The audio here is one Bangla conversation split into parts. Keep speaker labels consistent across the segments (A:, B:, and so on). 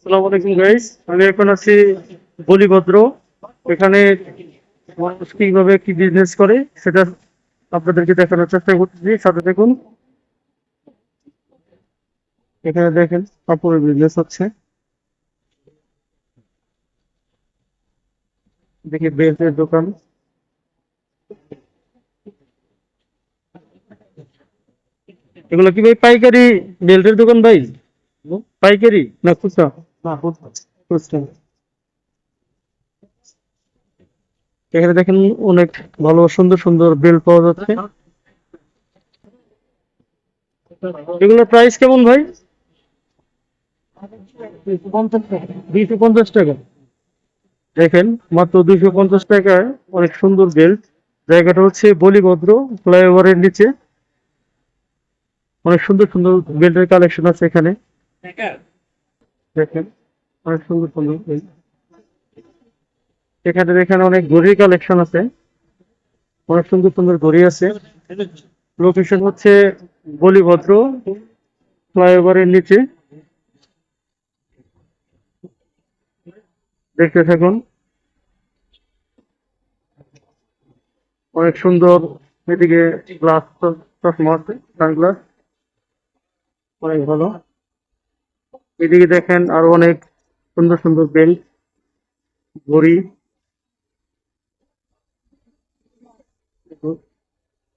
A: আসসালামু আলাইকুম গাইস আমি এখন আছি বলিভদ্র। এখানে মানুষ কীভাবে কি বিজনেস করে সেটা আপনাদেরকে দেখানোর চেষ্টা করতেছি। সাথে দেখুন এখানে দেখেন কাপড়ের বিজনেস হচ্ছে। দেখি বেল্টের দোকান। এগুলো কি ভাই পাইকারি বেল্টের দোকান ভাই? পাইকারি না খুচরা? এখানে দেখেন অনেক ভালো, সুন্দর সুন্দর বেল্ট পাওয়া যাচ্ছে। এগুলোর প্রাইস কেমন ভাই? দুইশো পঞ্চাশ টাকা। দেখেন মাত্র দুইশো পঞ্চাশ টাকায় অনেক সুন্দর বেল্ট জায়গাটা হচ্ছে বলিভদ্র ফ্লাইওভারের নিচে। অনেক সুন্দর সুন্দর বেল্টের কালেকশন আছে এখানে। দেখেন, অনেক সুন্দর সুন্দর। এখানে এখানে অনেক ঘড়ির কালেকশন আছে। অনেক সুন্দর সুন্দর ঘড়ি আছে। লোকেশন হচ্ছে বলিভদ্র ফ্লাইওভারের নিচে। দেখতে থাকুন। অনেক সুন্দর এদিকে গ্লাস চশমা আছে সানগ্লাস অনেক ভালো। এদিকে দেখেন আরও অনেক সুন্দর সুন্দর বেল্ট, ঘড়ি।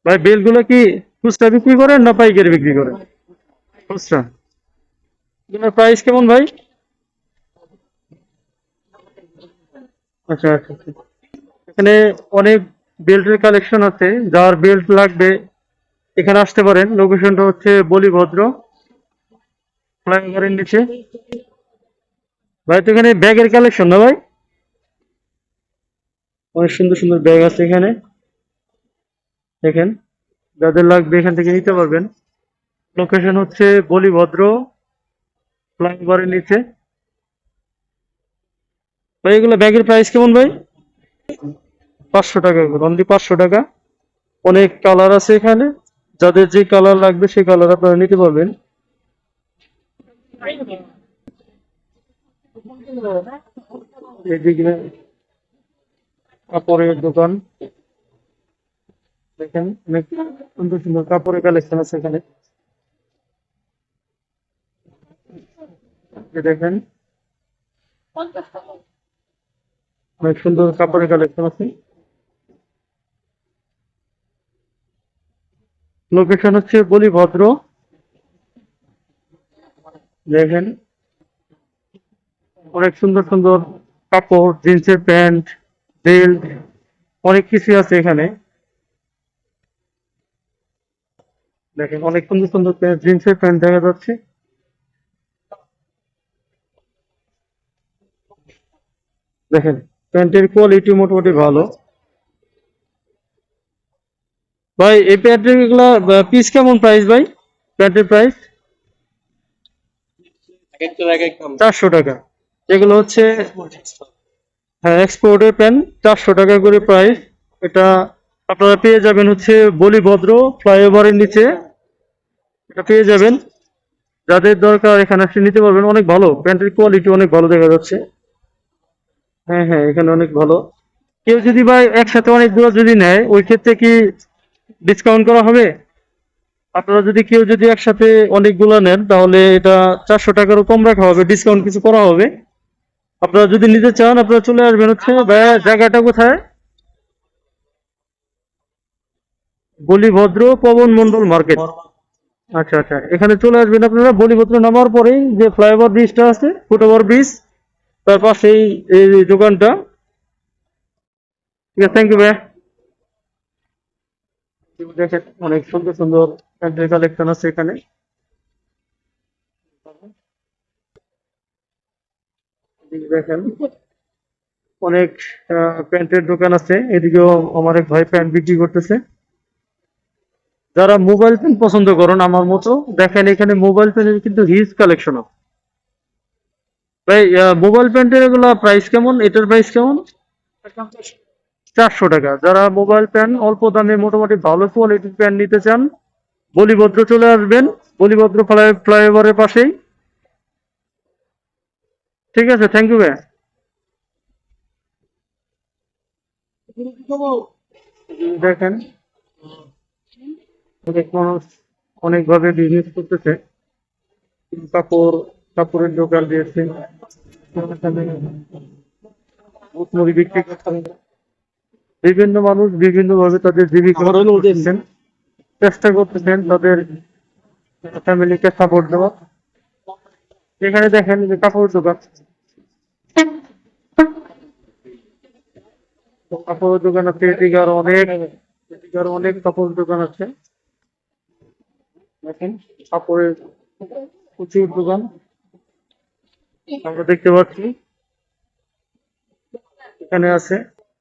A: ভাই বেল্টগুলো কি খুচরা বিক্রি করেন না পাইকারি বিক্রি করেন? খুচরা। এগুলোর প্রাইস কেমন ভাই? আচ্ছা আচ্ছা আচ্ছা। এখানে অনেক বেল্টের কালেকশন আছে। যার বেল্ট লাগবে, এখানে আসতে পারেন। লোকেশনটা হচ্ছে বলিভদ্র। ফ্লাইওভারের নিচে ভাই, তো এখানে ব্যাগের কালেকশন না ভাই? অনেক সুন্দর সুন্দর ব্যাগ আছে এখানে। দেখেন, যাদের লাগবে এখান থেকে নিতে পারবেন। লোকেশন হচ্ছে বলিভদ্র ফ্লাইওভারের নিচে। ভাই, এগুলো ব্যাগের প্রাইস কেমন ভাই? পাঁচশো টাকা অনলি পাঁচশো টাকা। অনেক কালার আছে এখানে। যাদের যে কালার লাগবে সেই কালার আপনারা নিতে পারবেন। এদিকে কাপড়ের দোকান দেখেন, অনেক সুন্দর সুন্দর কাপড়ের কালেকশন আছে এখানে। দেখেন, অনেক সুন্দর কাপড়ের কালেকশন আছে। লোকেশন হচ্ছে বলিভদ্র দেখেন। অনেক সুন্দর সুন্দর কাপড়, জিন্সের প্যান্ট, বেল্ট, অনেক কিছু আছে এখানে। দেখেন, অনেক সুন্দর সুন্দর জিন্সের প্যান্ট দেখা যাচ্ছে। দেখেন, প্যান্টের কোয়ালিটি মোটামুটি ভালো। ভাই, এই প্যান্টের পিস কেমন প্রাইস ভাই? প্যান্টের প্রাইস চারশো টাকা। এগুলো হচ্ছে হ্যাঁ এক্সপোর্টের প্যান্ট চারশো টাকা করে প্রাইস এটা আপনারা পেয়ে যাবেন হচ্ছে বলিভদ্র ফ্লাইওভারের নিচে। এটা পেয়ে যাবেন। যাদের দরকার এখানে এসে নিতে পারবেন। অনেক ভালো। প্যান্টের কোয়ালিটি অনেক ভালো দেখা যাচ্ছে। হ্যাঁ হ্যাঁ এখানে অনেক ভালো। কেউ যদি ভাই একসাথে অনেকগুলো যদি নেয়, ওই ক্ষেত্রে কি ডিসকাউন্ট করা হবে? আপনারা যদি কেউ যদি একসাথে অনেকগুলো নেন, তাহলে এটা চারশো টাকারও কম রাখা হবে ডিসকাউন্ট কিছু করা হবে। আপনারা যদি নিতে চান, আপনারা চলে আসবেন হচ্ছে জায়গাটা কোথায়? বলিভদ্র পবন মন্ডল মার্কেট। আচ্ছা আচ্ছা এখানে চলে আসবেন আপনারা, বলিভদ্র নামার পরেই যে ফ্লাইওভার ব্রিজটা আছে, ফুটওভার ব্রিজ, তার পাশেই এই দোকানটা। ঠিক আছে থ্যাংক ইউ ভাইয়া। অনেক সুন্দর সুন্দর কালেকশন আছে এখানে। দেখেন, অনেক প্যান্টের দোকান আছে। এদিকেও আমার এক ভাই প্যান্ট বিক্রি করতেছে। যারা মোবাইল প্যান্ট পছন্দ করেন আমার মতো, দেখেন এখানে মোবাইল প্যান্টের কিন্তু হিউজ কালেকশন ভাই মোবাইল প্যান্টের এগুলা প্রাইস কেমন? এটার প্রাইস কেমন? চারশো টাকা। যারা মোবাইল প্যান অল্প দামে মোটামুটি ভালো কোয়ালিটির প্যান্ট নিতে চান, বলিভদ্র চলে আসবেন। বলিভদ্র ফ্লাই ফ্লাইওভারের পাশেই। ঠিক আছে থ্যাংক ইউ ভাইয়া। দেখেন, অনেক মানুষ অনেকভাবে বিজনেস করতেছে। কাপড়, কাপড়ের দোকান দিয়েছে। মুড়ি বিক্রি করছেন বিভিন্ন মানুষ বিভিন্ন ভাবে তাদের জীবিকা করতেছেন। চেষ্টা করতেছেন তাদের ফ্যামিলিকে সাপোর্ট দেওয়া। এখানে দেখেন যে কাপড় দোকান। কাপড়ের দোকান আছে এদিকে আরও অনেক এদিকে আরও অনেক কাপড়ের দোকান আছে। দেখেন কাপড়ের প্রচুর দোকান। আমরা দেখতে পাচ্ছি। এখানে আছে।